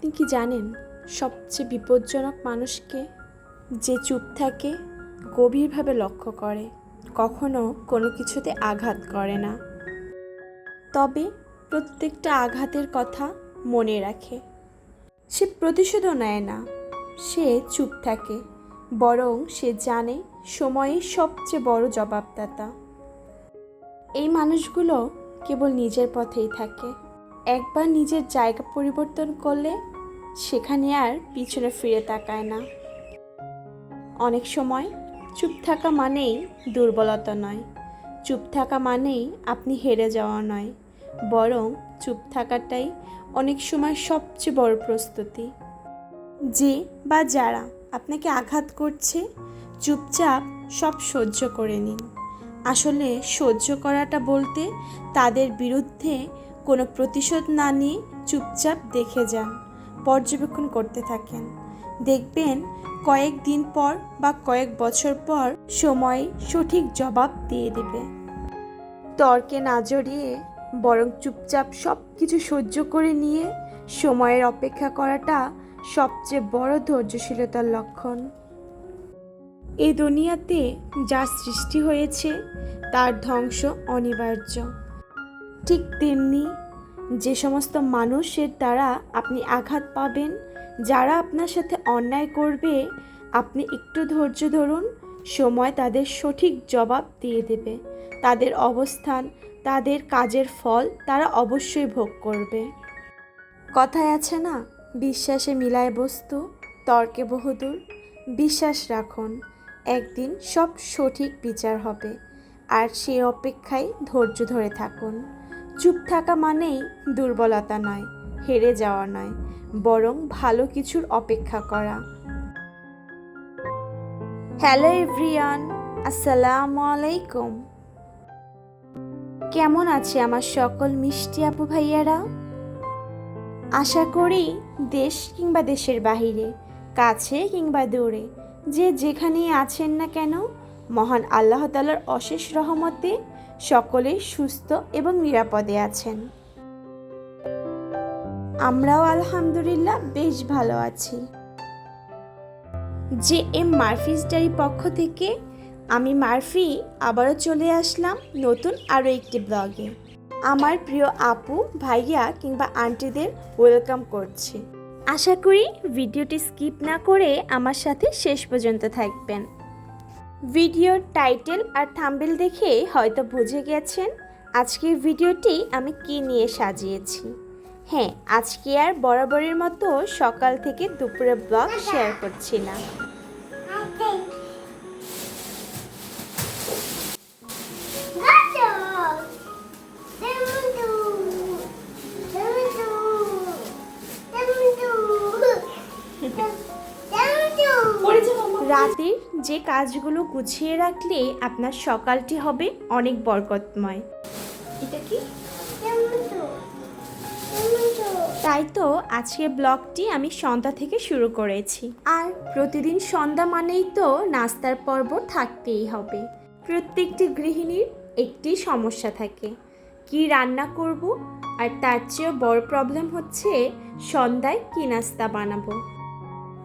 আপনি কি জানেন, সবচেয়ে বিপজ্জনক মানুষকে যে চুপ থাকে, গভীরভাবে লক্ষ্য করে, কখনো কোনো কিছুতে আঘাত করে না। তবে প্রত্যেকটা আঘাতের কথা মনে রাখে। সে প্রতিশোধও নেয় না। সে চুপ থাকে, বরং সে জানে সময়ে সবচেয়ে বড় জবাবদাতা। এই মানুষগুলো কেবল নিজের পথেই থাকে। একবার নিজের জায়গা পরিবর্তন করলে সেখানে আর পিছনে ফিরে তাকায় না। অনেক সময় চুপ থাকা মানেই দুর্বলতা নয়। চুপ থাকা মানেই আপনি হেরে যাওয়া নয়। বরং চুপ থাকাটাই অনেক সময় সবচেয়ে বড় প্রস্তুতি। যে বা যারা আপনাকে আঘাত করছে, চুপচাপ সব সহ্য করে নিন। আসলে সহ্য করাটা বলতে তাদের বিরুদ্ধে কোনো প্রতিশোধ না নিয়ে চুপচাপ দেখে যান। পর্যবেক্ষণ করতে থাকেন। দেখবেন কয়েক দিন পর বা কয়েক বছর পর সময় সঠিক জবাব দিয়ে দেবে। তর্কে না জড়িয়ে বরং চুপচাপ সব কিছু সহ্য করে নিয়ে সময়ের অপেক্ষা করাটা সবচেয়ে বড় ধৈর্যশীলতার লক্ষণ। এই দুনিয়াতে যা সৃষ্টি হয়েছে, তার ধ্বংস অনিবার্য। ঠিক তেমনি যে সমস্ত মানুষের দ্বারা আপনি আঘাত পাবেন, যারা আপনার সাথে অন্যায় করবে, আপনি একটু ধৈর্য ধরুন, সময় তাদের সঠিক জবাব দিয়ে দেবে। তাদের অবস্থান, তাদের কাজের ফল তারা অবশ্যই ভোগ করবে। কথায় আছে না, বিশ্বাসে মিলায় বস্তু, তর্কে বহুদূর। বিশ্বাস রাখুন, একদিন সব সঠিক বিচার হবে, আর সেই অপেক্ষায় ধৈর্য ধরে থাকুন। চুপ থাকা মানেই দুর্বলতা নয়, হেরে যাওয়া নয়, বরং ভালো কিছুর অপেক্ষা করা। হ্যালো এভরিয়ান আসসালামু আলাইকুম। কেমন আছে আমার সকল মিষ্টি আপু ভাইয়ারা? আশা করি দেশ কিংবা দেশের বাহিরে, কাছে কিংবা দূরে, যে যেখানেই আছেন না কেন, মহান আল্লাহ তালার অশেষ রহমতে সকলেই সুস্থ এবং নিরাপদে আছেন। আমরাও আলহামদুলিল্লাহ বেশ ভালো আছি। যে এম মারফিস পক্ষ থেকে আমি মারফি আবারও চলে আসলাম নতুন আরও একটি ব্লগে। আমার প্রিয় আপু, ভাইয়া কিংবা আন্টিদের ওয়েলকাম করছি। আশা করি ভিডিওটি স্কিপ না করে আমার সাথে শেষ পর্যন্ত থাকবেন। ভিডিওর টাইটেল আর থাম্বেল দেখে হয়তো বুঝে গেছেন আজকের ভিডিওটি আমি কি নিয়ে সাজিয়েছি। হ্যাঁ আজকে আর বরাবরের মতো সকাল থেকে দুপুরে ব্লগ শেয়ার করছি না। রাতের যে কাজগুলো গুছিয়ে রাখলে আপনার সকালটি হবে অনেক বরকতময়। এটা কি? তাই তো আজকের ব্লগটি আমি সন্ধ্যা থেকে শুরু করেছি। আর প্রতিদিন সন্ধ্যা মানেই তো নাস্তার পর্ব থাকতেই হবে। প্রত্যেকটি গৃহিণীর একটি সমস্যা থাকে। কি রান্না করব? আর তার চেয়েও বড় প্রবলেম হচ্ছে সন্ধ্যায় কি নাস্তা বানাবো।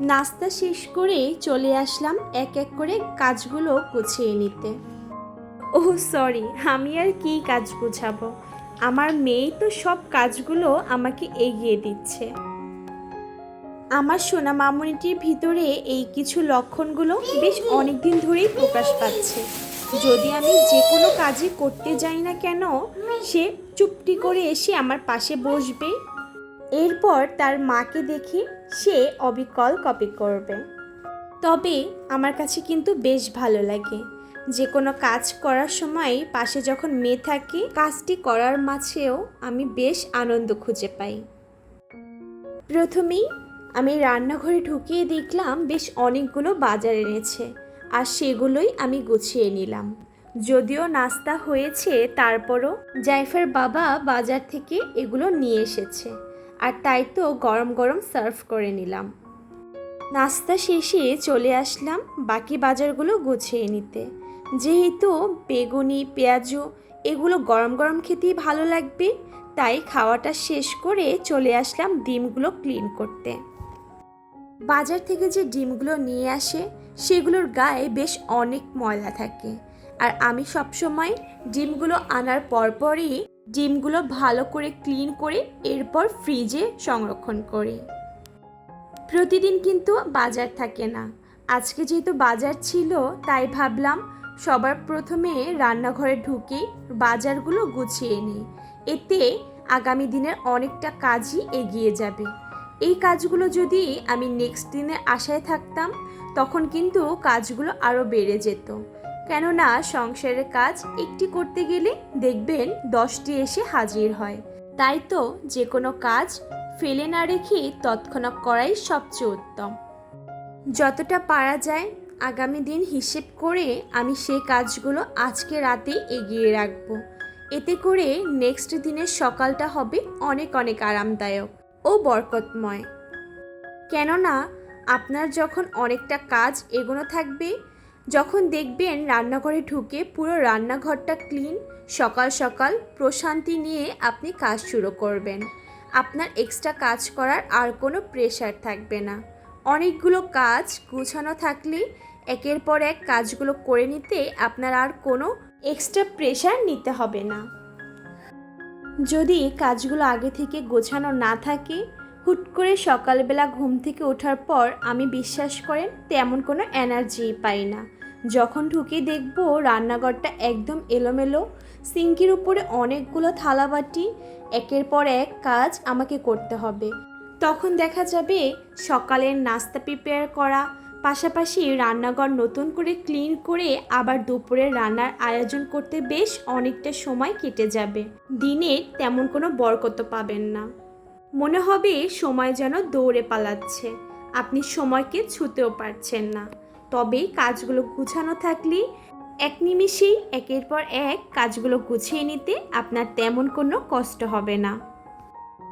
নাস্তা শেষ করে চলে আসলাম এক এক করে কাজগুলো গুছিয়ে নিতে। ওহ সরি আমি আর কি কাজ গুছাবো? আমার মেয়ে তো সব কাজগুলো আমাকে এগিয়ে দিচ্ছে। আমার সোনা মামুনিটির ভিতরে এই কিছু লক্ষণগুলো বেশ অনেক দিন ধরেই প্রকাশ পাচ্ছে। যদি আমি যে কোনো কাজই করতে যাই না কেন, সে চুপটি করে এসে আমার পাশে বসবে। এরপর তার মাকে দেখে সে অবিকল কপি করবে। তবে আমার কাছে কিন্তু বেশ ভালো লাগে। যে কোনো কাজ করার সময় পাশে যখন মেয়ে থাকে, কাজটি করার মাঝেও আমি বেশ আনন্দ খুঁজে পাই। প্রথমেই আমি রান্নাঘরে ঢুকিয়ে দেখলাম বেশ অনেকগুলো বাজার এনেছে, আর সেগুলোই আমি গুছিয়ে নিলাম। যদিও নাস্তা হয়েছে, তারপরও জাইফার বাবা বাজার থেকে এগুলো নিয়ে এসেছে। আর তাই তো গরম গরম সার্ভ করে নিলাম। নাস্তা শেষে চলে আসলাম বাকি বাজারগুলো গুছিয়ে নিতে। যেহেতু বেগুনি, পেঁয়াজু এগুলো গরম গরম খেতেই ভালো লাগবে, তাই খাওয়াটা শেষ করে চলে আসলাম ডিমগুলো ক্লিন করতে। বাজার থেকে যে ডিমগুলো নিয়ে আসে, সেগুলোর গায়ে বেশ অনেক ময়লা থাকে। আর আমি সবসময় ডিমগুলো আনার পরপরই ডিমগুলো ভালো করে ক্লিন করে এরপর ফ্রিজে সংরক্ষণ করি। প্রতিদিন কিন্তু বাজার থাকে না। আজকে যেহেতু বাজার ছিল, তাই ভাবলাম সবার প্রথমে রান্নাঘরে ঢুকে বাজারগুলো গুছিয়ে নিই। এতে আগামী দিনের অনেকটা কাজই এগিয়ে যাবে। এই কাজগুলো যদি আমি নেক্সট দিনে আশায় থাকতাম, তখন কিন্তু কাজগুলো আরও বেড়ে যেত। কেননা সংসারের কাজ একটি করতে গেলে দেখবেন দশটি এসে হাজির হয়। তাই তো যে কোনো কাজ ফেলে না রেখে তৎক্ষণাৎ করাই সবচেয়ে উত্তম। যতটা পারা যায়, আগামী দিন হিসেব করে আমি সেই কাজগুলো আজকে রাতে এগিয়ে রাখব। এতে করে নেক্সট দিনের সকালটা হবে অনেক অনেক আরামদায়ক ও বরকতময়। কেননা আপনার যখন অনেকটা কাজ এগোনো থাকবে যখন দেখবেন রান্নাঘরে ঢুকে পুরো রান্নাঘরটা ক্লিন, সকাল সকাল প্রশান্তি নিয়ে আপনি কাজ শুরু করবেন। আপনার এক্সট্রা কাজ করার আর কোনো প্রেশার থাকবে না। অনেকগুলো কাজ গুছানো থাকলে একের পর এক কাজগুলো করে নিতে আপনার আর কোনো এক্সট্রা প্রেশার নিতে হবে না। যদি কাজগুলো আগে থেকে গোছানো না থাকে হুট করে সকালবেলা ঘুম থেকে ওঠার পর আমি বিশ্বাস করেন তেমন কোনো এনার্জি পাই না। যখন ঢুকে দেখব রান্নাঘরটা একদম এলোমেলো, সিঙ্কির উপরে অনেকগুলো থালাবাটি, একের পর এক কাজ আমাকে করতে হবে। তখন দেখা যাবে সকালের নাস্তা প্রিপেয়ার করা, পাশাপাশি রান্নাঘর নতুন করে ক্লিন করে আবার দুপুরের রান্নার আয়োজন করতে বেশ অনেকটা সময় কেটে যাবে। দিনে তেমন কোনো বরকত পাবেন না। মনে হবে সময় যেন দৌড়ে পালাচ্ছে। আপনি সময়কে ছুতেও পারছেন না। তবে কাজগুলো গুছানো থাকলে এক নিমিষেই একের পর এক কাজগুলো গুছিয়ে নিতে আপনার তেমন কোনো কষ্ট হবে না।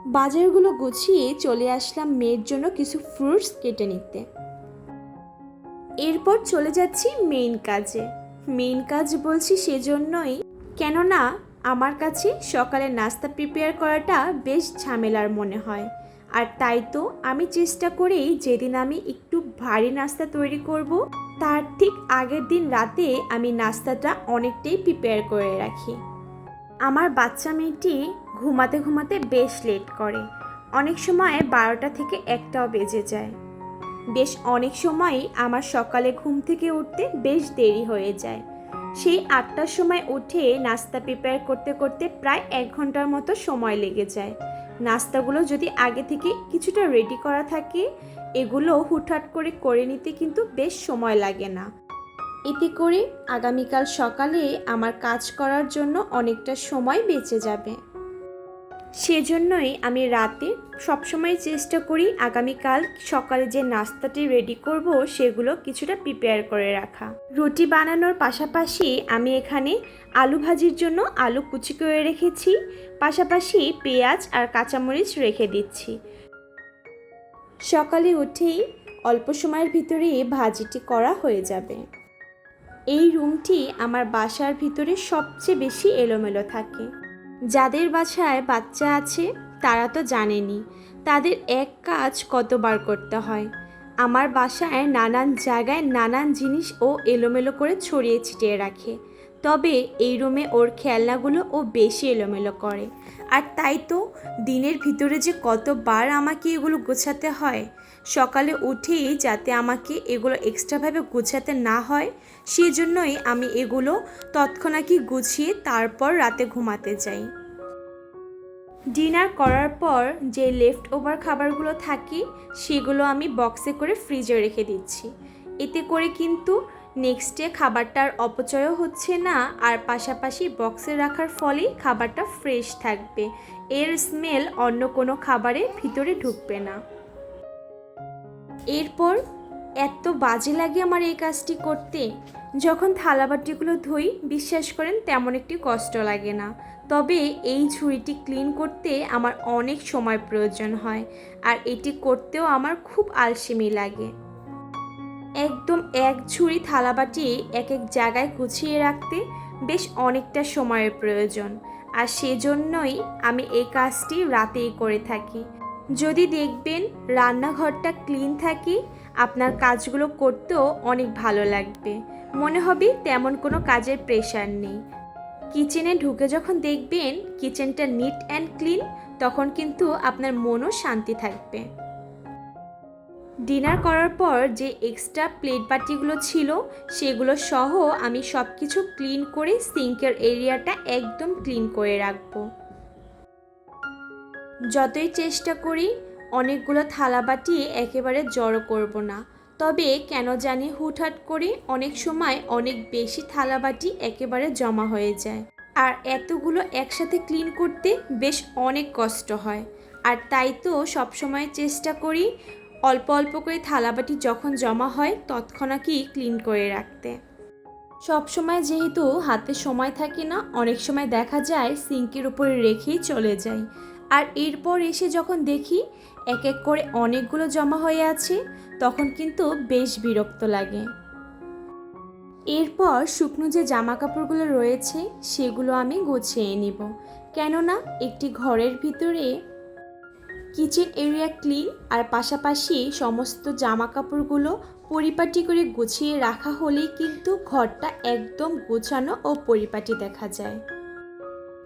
বাজারগুলো গুছিয়ে চলে আসলাম মেয়ের জন্য কিছু ফ্রুটস কেটে নিতে। এরপর চলে যাচ্ছি মেইন কাজে। মেইন কাজ বলছি সেজন্যই কেননা আমার কাছে সকালে নাস্তা প্রিপেয়ার করাটা বেশ ঝামেলার মনে হয়। আর তাই তো আমি চেষ্টা করেই যেদিন আমি একটু ভারী নাস্তা তৈরি করব, তার ঠিক আগের দিন রাতে আমি নাস্তাটা অনেকটাই প্রিপেয়ার করে রাখি। আমার বাচ্চা মেয়েটি ঘুমাতে ঘুমাতে বেশ লেট করে। অনেক সময় বারোটা থেকে একটাও বেজে যায়। বেশ অনেক সময়ই আমার সকালে ঘুম থেকে উঠতে বেশ দেরি হয়ে যায়। সেই আটটার সময় উঠে নাস্তা প্রিপেয়ার করতে করতে প্রায় এক ঘণ্টার মতো সময় লেগে যায়। নাস্তাগুলো যদি আগে থেকে কিছুটা রেডি করা থাকে, এগুলো হুটহাট করে করে নিতে কিন্তু বেশ সময় লাগে না। এতে করে আগামীকাল সকালে আমার কাজ করার জন্য অনেকটা সময় বেঁচে যাবে। সেজন্যই আমি রাতে সবসময় চেষ্টা করি আগামীকাল সকালে যে নাস্তাটি রেডি করব, সেগুলো কিছুটা প্রিপেয়ার করে রাখা। রুটি বানানোর পাশাপাশি আমি এখানে আলু ভাজির জন্য আলু কুচি করে রেখেছি, পাশাপাশি পেঁয়াজ আর কাঁচামরিচ রেখে দিচ্ছি। সকালে উঠেই অল্প সময়ের ভিতরে ভাজিটি করা হয়ে যাবে। এই রুমটি আমার বাসার ভিতরে সবচেয়ে বেশি এলোমেলো থাকে। যাদের বাসায় বাচ্চা আছে, তারা তো জানেনি। তাদের এক কাজ কতবার করতে হয়। আমার বাসায় নানান জায়গায় নানান জিনিস ও এলোমেলো করে ছড়িয়ে ছিটিয়ে রাখে। তবে এই রুমে ওর খেলনাগুলো ও বেশি এলোমেলো করে। আর তাই তো দিনের ভিতরে যে কতবার আমাকে এগুলো গোছাতে হয় সকালে উঠেই যাতে আমাকে এগুলো এক্সট্রাভাবে গুছাতে না হয় সেই জন্যই আমি এগুলো তৎক্ষণাৎই গুছিয়ে তারপর রাতে ঘুমাতে যাই। ডিনার করার পর যে লেফট ওভার খাবারগুলো থাকে, সেগুলো আমি বক্সে করে ফ্রিজে রেখে দিচ্ছি। এতে করে কিন্তু নেক্সট ডে খাবারটার অপচয়ও হচ্ছে না, আর পাশাপাশি বক্সে রাখার ফলেই খাবারটা ফ্রেশ থাকবে। এর স্মেল অন্য কোনো খাবারে ভিতরে ঢুকবে না। এরপর এত বাজে লাগে আমার এই কাজটি করতে। যখন থালাবাটিগুলো ধুই, বিশ্বাস করেন, তেমন একটি কষ্ট লাগে না। তবে এই ছুরিটি ক্লিন করতে আমার অনেক সময় প্রয়োজন হয়, আর এটি করতেও আমার খুব আলসেমি লাগে। একদম এক ঝুড়ি থালাবাটি এক এক জায়গায় গুছিয়ে রাখতে বেশ অনেকটা সময়ের প্রয়োজন, আর সেজন্যই আমি এই কাজটি রাতেই করে থাকি। যদি দেখবেন রান্নাঘরটা ক্লিন থাকে, আপনার কাজগুলো করতেও অনেক ভালো লাগবে। মনে হবে তেমন কোনো কাজের প্রেশার নেই। কিচেনে ঢুকে যখন দেখবেন কিচেনটা নিট অ্যান্ড ক্লিন তখন কিন্তু আপনার মনও শান্তি থাকবে। ডিনার করার পর যে এক্সট্রা প্লেট বাটিগুলো ছিল, সেগুলো সহ আমি সব কিছু ক্লিন করে সিঙ্কের এরিয়াটা একদম ক্লিন করে রাখব। যতই চেষ্টা করি, অনেকগুলো থালা বাটি একেবারে জড়ো করব না। তবে কেন জানি হুটহাট করে অনেক সময় অনেক বেশি থালা বাটি একেবারে জমা হয়ে যায়। আর এতগুলো একসাথে ক্লিন করতে বেশ অনেক কষ্ট হয়। আর তাই তো সবসময় চেষ্টা করি অল্প অল্প করে থালাবাটি যখন জমা হয়, তৎক্ষণাৎই ক্লিন করে রাখতে। সব সময় যেহেতু হাতে সময় থাকে না, অনেক সময় দেখা যায় সিঙ্কের উপরে রেখেই চলে যাই। আর এরপর এসে যখন দেখি এক এক করে অনেকগুলো জমা হয়ে আছে, তখন কিন্তু বেশ বিরক্ত লাগে। এরপর শুকনো যে জামা কাপড়গুলো রয়েছে, সেগুলো আমি গুছিয়ে নিব। কেননা একটি ঘরের ভিতরে কিচেন এরিয়া ক্লিন আর পাশাপাশি সমস্ত জামা কাপড়গুলো পরিপাটি করে গুছিয়ে রাখা হলেই কিন্তু ঘরটা একদম গোছানো ও পরিপাটি দেখা যায়।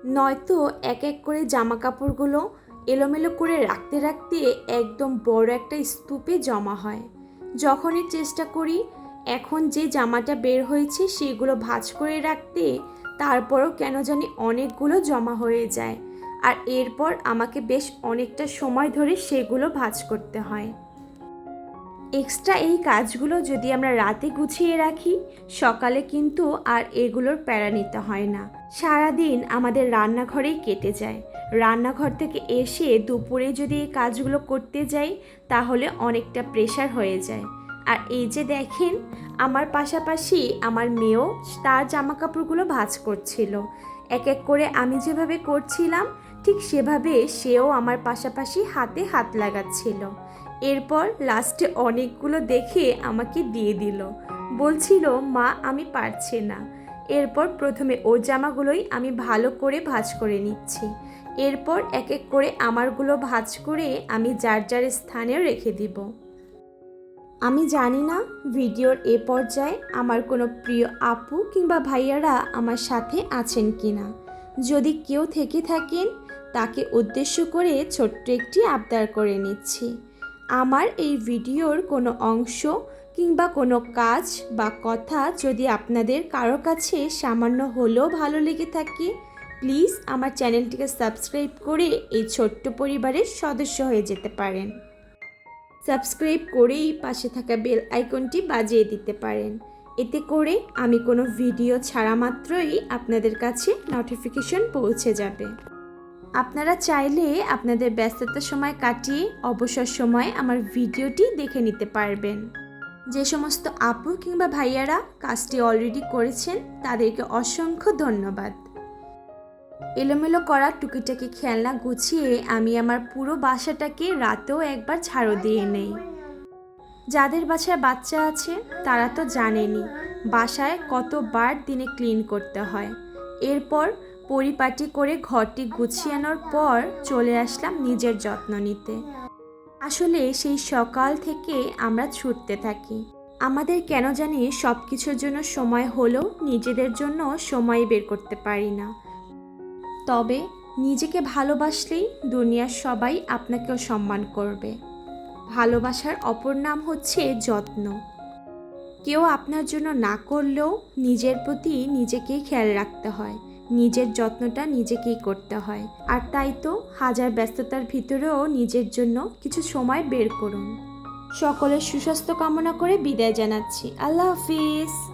নয়তো এক এক করে জামা কাপড়গুলো এলোমেলো করে রাখতে রাখতে একদম বড় একটা স্তূপে জমা হয়। যখনই চেষ্টা করি, এখন যে জামাটা বের হয়েছে সেগুলো ভাঁজ করে রাখতে, তারপরও কেন জানি অনেকগুলো জমা হয়ে যায়। আর এরপর আমাকে বেশ অনেকটা সময় ধরে সেগুলো ভাঁজ করতে হয়। এক্সট্রা এই কাজগুলো যদি আমরা রাতে গুছিয়ে রাখি, সকালে কিন্তু আর এগুলোর প্যারা নিতে হয় না। সারাদিন আমাদের রান্নাঘরেই কেটে যায়। রান্নাঘর থেকে এসে দুপুরে যদি এই কাজগুলো করতে যাই, তাহলে অনেকটা প্রেশার হয়ে যায়। আর এই যে দেখেন, আমার পাশাপাশি আমার মেয়েও তার জামা কাপড়গুলো ভাঁজ করছিল। এক এক করে আমি যেভাবে করছিলাম, ঠিক সেভাবে সেও আমার পাশাপাশি হাতে হাত লাগাচ্ছিল। এরপর লাস্টে অনেকগুলো দেখে আমাকে দিয়ে দিল। বলছিল, মা, আমি পারছি না। এরপর প্রথমে ওর জামাগুলোই আমি ভালো করে ভাঁজ করে নিচ্ছি। এরপর এক এক করে আমারগুলো ভাঁজ করে আমি যার যার স্থানে রেখে দিব। আমি জানি না ভিডিওর এ পর্যায়ে আমার কোনো প্রিয় আপু কিংবা ভাইয়ারা আমার সাথে আছেন কি না যদি কেউ থেকে থাকেন, তাকে উদ্দেশ্য করে ছোট্ট একটি আবদার করে নিচ্ছি। আমার এই ভিডিওর কোনো অংশ কিংবা কোনো কাজ বা কথা যদি আপনাদের কারও কাছে সামান্য হলেও ভালো লেগে থাকে, প্লিজ আমার চ্যানেলটিকে সাবস্ক্রাইব করে এই ছোট্ট পরিবারের সদস্য হয়ে যেতে পারেন। সাবস্ক্রাইব করেই পাশে থাকা বেল আইকনটি বাজিয়ে দিতে পারেন। এতে করে আমি কোনো ভিডিও ছাড়া মাত্রই আপনাদের কাছে নোটিফিকেশন পৌঁছে যাবে। আপনারা চাইলে আপনাদের ব্যস্ততার সময় কাটিয়ে অবসর সময় আমার ভিডিওটি দেখে নিতে পারবেন। যে সমস্ত আপু কিংবা ভাইয়ারা কাজটি অলরেডি করেছেন, তাদেরকে অসংখ্য ধন্যবাদ। এলোমেলো করা টুকিটাকি খেলনা গুছিয়ে আমি আমার পুরো বাসাটাকে রাতেও একবার ঝাড়ু দিয়ে নেই। যাদের বাসায় বাচ্চা আছে, তারা তো জানেনি বাসায় কতবার দিনে ক্লিন করতে হয়। এরপর পরিপাটি করে ঘরটি গুছিয়ানোর পর চলে আসলাম নিজের যত্ন নিতে। আসলে সেই সকাল থেকে আমরা ছুটতে থাকি। আমাদের কেন জানি সব কিছুর জন্য সময় হলেও নিজেদের জন্য সময় বের করতে পারি না। তবে নিজেকে ভালোবাসলেই দুনিয়ার সবাই আপনাকেও সম্মান করবে। ভালোবাসার অপর নাম হচ্ছে যত্ন। কেউ আপনার জন্য না করলেও নিজের প্রতি নিজেকেই খেয়াল রাখতে হয়। নিজের যত্নটা নিজেকেই করতে হয়। আর তাই তো হাজার ব্যস্ততার ভিতরেও নিজের জন্য কিছু সময় বের করুন। সকলের সুস্বাস্থ্য কামনা করে বিদায় জানাচ্ছি। আল্লাহ হাফিজ।